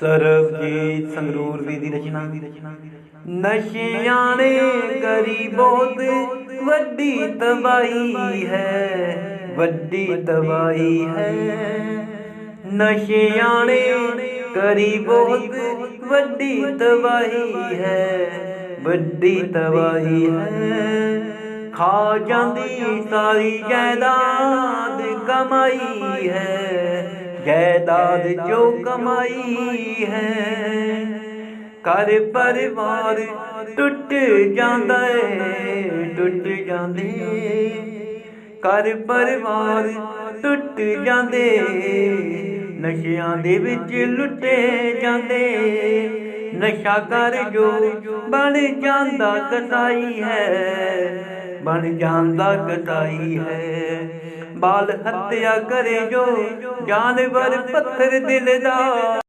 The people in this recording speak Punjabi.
ਸਰਬਜੀਤ ਸੰਗਰੂਰ ਵੀ ਦੀ ਰਚਨਾ। ਨਸ਼ਿਆਂ ਨੇ ਕਰੀ ਬਹੁਤ ਵੱਡੀ ਤਬਾਈ ਹੈ, ਵੱਡੀ ਤਬਾਈ ਹੈ। ਨਸ਼ਿਆਂ ਨੇ ਕਰੀ ਬਹੁਤ ਵੱਡੀ ਤਬਾਹੀ ਹੈ, ਵੱਡੀ ਤਬਾਹੀ ਹੈ। ਖਾ ਜਾਂਦੀ ਸਾਰੀ ਜਾਇਦਾਦ ਕਮਾਈ ਹੈ। ਜਾਇਦਾਦ ਜੋ ਕਮਾਈ ਹੈ। ਘਰ ਪਰਿਵਾਰ ਟੁੱਟ ਜਾਂਦਾ ਏ ਟੁੱਟ ਜਾਂਦੇ ਘਰ ਪਰਿਵਾਰ ਟੁੱਟ ਜਾਂਦੇ ਨਸ਼ਿਆਂ ਦੇ ਵਿੱਚ ਲੁੱਟੇ ਜਾਂਦੇ ਨਸ਼ਾ ਕਰ ਜੋ ਬਣ ਜਾਂਦਾ ਕਸਾਈ ਹੈ। ਬਣ ਜਾਂਦਾ ਕਸਾਈ ਹੈ। ਬਾਲ ਹੱਤਿਆ ਕਰੇ ਜੋ ਜਾਨਵਰ ਪੱਥਰ ਦਿਲ ਦਾ।